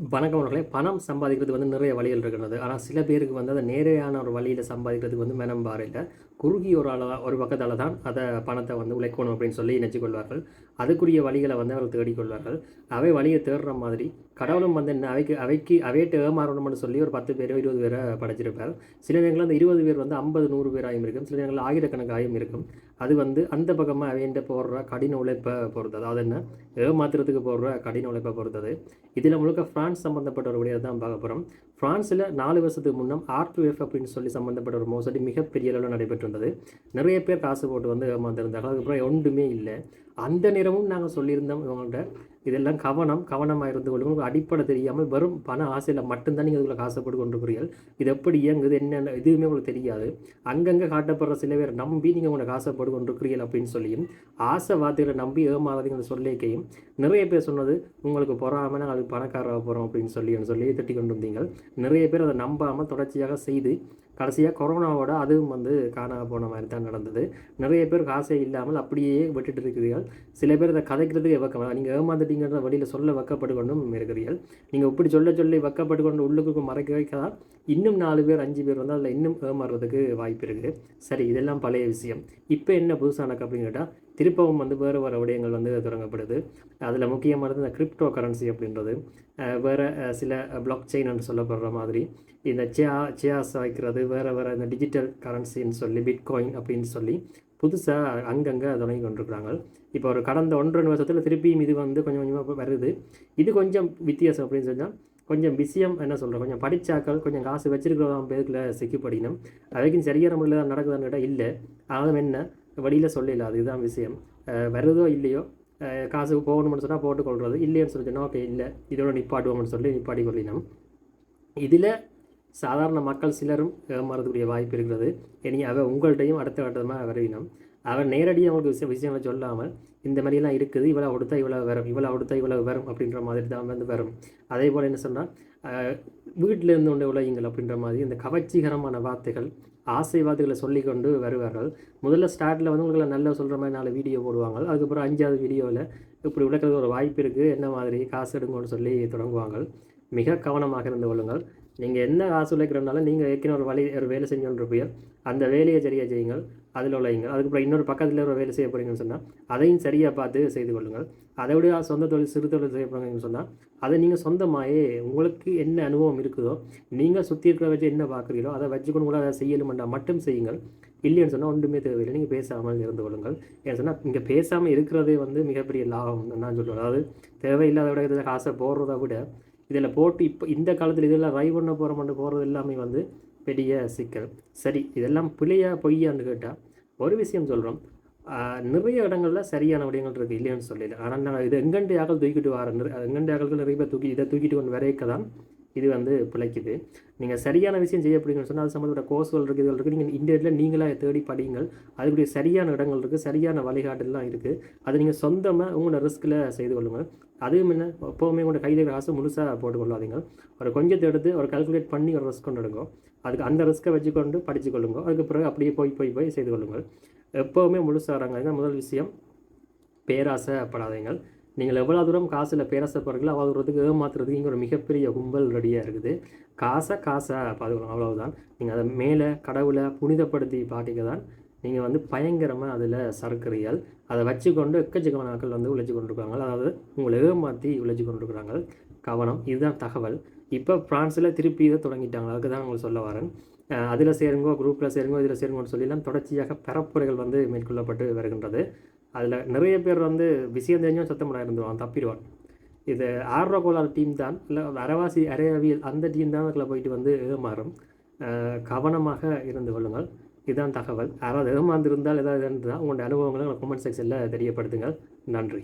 வணக்கம் பணம் சம்பாதிக்கிறது வந்து நிறைய வழிகள் இருக்கிறது ஆனால் சில பேருக்கு வந்து அதை நேரையான ஒரு வழியில் சம்பாதிக்கிறதுக்கு வந்து மெனம் பாறையில் குறுகிய ஒரு அளவு ஒரு பக்கத்தால் தான் அதை பணத்தை வந்து உழைக்கணும் அப்படின்னு சொல்லி நினச்சி கொள்வார்கள். அதுக்குரிய வழிகளை வந்து அவர்கள் தேடிக்கொள்வார்கள் அவை வழியை தேடுற மாதிரி கடவுளும் வந்து என்ன அவைக்கு அவைக்கு அவையிட்டு ஏமாறணும்னு சொல்லி ஒரு பத்து பேரோ இருபது பேரை படைச்சிருப்பார். சில நேரங்களில் அந்த இருபது பேர் வந்து ஐம்பது நூறு பேர் ஆயும் இருக்கும். சில நேரங்களில் ஆயிரக்கணக்காயும் இருக்கும். அது வந்து அந்த பக்கமாக அவையிட்ட போடுற கடின உழைப்பை பொறுத்தது. அதாவது என்ன? ஏமாத்துறதுக்கு போடுற கடின உழைப்பை பொறுத்தது. இதில் முழுக்க ஃப்ரான்ஸ் சம்மந்தப்பட்ட ஒரு விடையை தான் பார்க்க போகிறோம் ஃப்ரான்ஸில் நாலு வருஷத்துக்கு முன்னம் ஆர்டிஎஃப் அப்படின்னு சொல்லி சம்மந்தப்பட்ட ஒரு மோசடி மிகப்பெரிய அளவில் நடைபெற்றிருந்தது நிறைய பேர் காசு போட்டு வந்து ஏமாந்துருந்தாங்க. அதுக்கப்புறம் ஒன்றுமே இல்லை. அந்த நேரமும் நாங்கள் சொல்லியிருந்தோம் இவங்கள்ட்ட. இதெல்லாம் கவனம் கவனமாக இருந்து கொள்ளுங்க உங்களுக்கு அடிப்படை தெரியாமல் வெறும் பண ஆசையில் மட்டும்தான் நீங்கள் இதில் காசப்பட்டு கொண்டிருக்கிறீர்கள். இது எப்படி இயங்குது என்னென்ன எதுவுமே உங்களுக்கு தெரியாது. அங்கங்கே காட்டப்படுற சில பேர் நம்பி நீங்கள் உங்களை காசப்பட்டு கொண்டிருக்கிறீர்கள் அப்படின்னு சொல்லியும் ஆசை வார்த்தைகளை நம்பி ஏமாறாதீங்க சொல்லிக்கையும் நிறைய பேர் சொன்னது உங்களுக்கு பொறாமல் நாங்கள் அதுக்கு பணக்காரராக போகிறோம் அப்படின்னு சொல்லி சொல்லி திட்டி கொண்டு வந்தீங்க நிறைய பேர் அதை நம்பாமல் தொடர்ச்சியாக செய்து கடைசியாக கொரோனாவோட அதுவும் வந்து காணாம போன மாதிரி தான் நடந்தது. நிறைய பேர் காசே இல்லாமல் அப்படியே விட்டுட்டு இருக்கிறீர்கள். சில பேர் அதை கதைக்கிறதுக்கு வைக்க நீங்கள் ஏமாந்துட்டீங்கன்ற வழியில் சொல்ல வைக்கப்பட்டு கொண்டும் இருக்கிறீர்கள். நீங்கள் இப்படி சொல்ல சொல்லி வைக்கப்பட்டு கொண்டு உள்ளுக்கு மறைக்க வைக்கலாம். இன்னும் நாலு பேர் அஞ்சு பேர் வந்து அதில் இன்னும் ஏமாறுறதுக்கு வாய்ப்பு இருக்குது சரி இதெல்லாம் பழைய விஷயம். இப்போ என்ன புதுசாக நடக்கு அப்படின்னு கேட்டால் திருப்பவும் வந்து வேறு வேறு விடயங்கள் வந்து தொடங்கப்படுது. அதில் முக்கியமானது இந்த கிரிப்டோ கரன்சி அப்படின்றது வேறு சில பிளாக் செயின்னு சொல்லப்படுற மாதிரி. இந்த சியா சியாஸ் வைக்கிறது வேறு வேறு இந்த டிஜிட்டல் கரன்சின்னு சொல்லி பிட்காயின் அப்படின்னு சொல்லி புதுசாக அங்கங்கே தொடங்கி கொண்டிருக்கிறாங்க. இப்போ ஒரு கடந்த ஒன்றரை வருஷத்தில் திருப்பியும் இது வந்து கொஞ்சம் கொஞ்சமாக வருது. இது கொஞ்சம் வித்தியாசம் அப்படின்னு சொன்னால் கொஞ்சம் விஷயம் என்ன சொல்கிறேன் கொஞ்சம் படித்தாக்கள் கொஞ்சம் காசு வச்சிருக்கிறவங்க பேருக்குள்ள சிக்கிப்படினும் அதுக்கும் சரியான முறையில் நடக்குதுன்னு நடக்குதான்னு கேட்டால் இல்லை. ஆனாலும் என்ன? வழியில் சொல்லல அதுதான் விஷயம். வருதோ இல்லையோ காசு போகணும்னு சொன்னால் போட்டுக்கொள்வது இல்லைன்னு சொல்லி ஓகே இல்லை இதோட நிப்பாட்டுவோம்னு சொல்லி நிப்பாட்டி கொள்ளினோம் இதில் சாதாரண மக்கள் சிலரும் ஏமாறதுக்கூடிய வாய்ப்பு இருக்கிறது. இனி அவள் உங்கள்கிட்டையும் அடுத்த கட்டமாக வரவினம் அவர் நேரடியாக அவங்களுக்கு விஷயம் விஷயங்களை சொல்லாமல் இந்த மாதிரிலாம் இருக்குது இவ்வளோ கொடுத்தா இவ்வளோ வரும் இவ்வளோ கொடுத்தா இவ்வளோ வரும் அப்படின்ற மாதிரி தான் வந்து வரும். அதே போல் என்ன சொன்னால் வீட்டிலேருந்து கொண்டு உலகங்கள் அப்படின்ற மாதிரி இந்த கவர்ச்சிகரமான வார்த்தைகள் ஆசை வார்த்தைகளை சொல்லி கொண்டு வருவார்கள். முதல்ல ஸ்டார்ட்டில் வந்து உங்களுக்கு நல்லா சொல்கிற மாதிரி நாலு வீடியோ போடுவாங்க. அதுக்கப்புறம் அஞ்சாவது வீடியோவில் இப்படி உழைக்கிறது ஒரு வாய்ப்பு இருக்குது என்ன மாதிரி காசு எடுங்கன்னு சொல்லி தொடங்குவாங்க. மிக கவனமாக இருந்து கொள்ளுங்கள். நீங்கள் என்ன காசு உழைக்கிறனாலும் நீங்கள் ஏற்கனவே ஒரு வழி ஒரு வேலை செஞ்சோன்றப்போ அந்த வேலையை சரியாக செய்யுங்கள். அதில் உழையுங்க அதுக்கப்புறம் இன்னொரு பக்கத்தில் ஒரு வேலை செய்ய போகிறீங்கன்னு சொன்னால் அதையும் சரியாக பார்த்து செய்து கொள்ளுங்கள். அதை விட சொந்த தொழில் சிறு தொழில் செய்ய போகிறீங்கன்னு சொன்னால் அதை நீங்கள் சொந்தமாகவே உங்களுக்கு என்ன அனுபவம் இருக்குதோ நீங்கள் சுற்றி இருக்கிற வச்சு என்ன பார்க்குறீங்களோ அதை வச்சுக்கொண்டு கூட அதை செய்யணுமெண்டா மட்டும் செய்யுங்கள். இல்லைன்னு சொன்னால் ஒன்றுமே தேவையில்லை. நீங்கள் பேசாமல் இருந்து கொள்ளுங்கள். ஏன்னு சொன்னால் இங்கே பேசாமல் இருக்கிறதே வந்து மிகப்பெரிய லாபம் நான் சொல்லுவேன். அதாவது தேவையில்லாத விட இதில் காசை போடுறத விட இதில் போட்டு இப்போ இந்த காலத்தில் இதெல்லாம் ரை பண்ண போகிற மட்டும் போகிறது எல்லாமே வந்து பெரிய சிக்கல். சரி இதெல்லாம் பிழையா பொய்யான்னு கேட்டால் ஒரு விஷயம் சொல்கிறோம் நிறைய இடங்களில் சரியான விடயங்கள் இருக்குது இல்லைன்னு சொல்லல. ஆனால் நான் இது எங்கண்டு யாக்கள் தூக்கிட்டு வர எங்கண்டு யாக்கள் நிறைய பேர் தூக்கி இதை தூக்கிட்டு கொண்டு வரைக்க தான் இது வந்து பிழைக்குது. நீங்கள் சரியான விஷயம் செய்ய அப்படிங்கன்னு சொன்னால் அது சம்மந்தப்பட்ட கோர்ஸ்கள் இருக்குது இதுகள் இருக்குது நீங்கள் இந்தியாவில் நீங்களாக தேடி படிங்கள் அதுக்குரிய சரியான இடங்கள் இருக்குது சரியான வழிகாட்டெல்லாம் இருக்குது அது நீங்கள் சொந்தமாக உங்களோட ரிஸ்கில் செய்து கொள்ளுங்கள். அதுவும் என்ன எப்போவுமே உங்களோட கையில் காசு முழுசாக போட்டுக்கொள்ளாதீங்க ஒரு கொஞ்சத்தை எடுத்து ஒரு கல்குலேட் பண்ணி ஒரு ரிஸ்க் கொண்டு எடுங்க. அதுக்கு அந்த ரிஸ்க்கை வச்சுக்கொண்டு படித்து கொள்ளுங்க. அதுக்கு பிறகு அப்படியே போய் போய் போய் செய்து கொள்ளுங்கள். எப்போவுமே முழுசாகிறாங்க முதல் விஷயம். பேராசைப்படாதீங்கள். நீங்கள் எவ்வளோ தூரம் காசில் பேராசைப்படுறீங்களோ அவ்வளோ தூரத்துக்கு ஏமாத்துறதுக்கு இங்கே ஒரு மிகப்பெரிய கும்பல் ரெடியாக இருக்குது. காசை காசை பார்த்துக்கணும் அவ்வளவுதான். நீங்கள் அதை மேலே கடவுளை புனிதப்படுத்தி பாட்டிக்க தான் நீங்கள் வந்து பயங்கரமாக அதில் சறுக்கிறீர்கள். அதை வச்சுக்கொண்டு எக்கச்சக்கமான நாட்கள் வந்து உழைச்சி கொண்டிருக்காங்க அதாவது உங்களை ஏமாற்றி உழைச்சி கொண்டிருக்கிறாங்க. கவனம் இதுதான் தகவல். இப்போ ஃப்ரான்ஸில் திருப்பி இதை தொடங்கிட்டாங்க. அதுக்கு தான் உங்களுக்கு சொல்ல வரேன். அதில் சேருங்கோ குரூப்பில் சேருங்கோ இதில் சேருங்கோன்னு சொல்லிலாம் தொடர்ச்சியாக பரப்புரைகள் வந்து மேற்கொள்ளப்பட்டு வருகின்றது. அதில் நிறைய பேர் வந்து விஷயம் தெரிஞ்சும் சத்தமிட இருந்துருவான் தப்பிடுவான். இது ஆர்வ கோலார் டீம் தான். இல்லை அரவாசி அரையவியல் அந்த டீம் தான் அதில் போயிட்டு வந்து ஏமாறும். கவனமாக இருந்து கொள்ளுங்கள். இதுதான் தகவல். யாராவது ஏமாந்திருந்தால் ஏதாவது இருந்தால் உங்களுடைய அனுபவங்களை கமெண்ட் செக்ஷனில் தெரியப்படுத்துங்கள். நன்றி.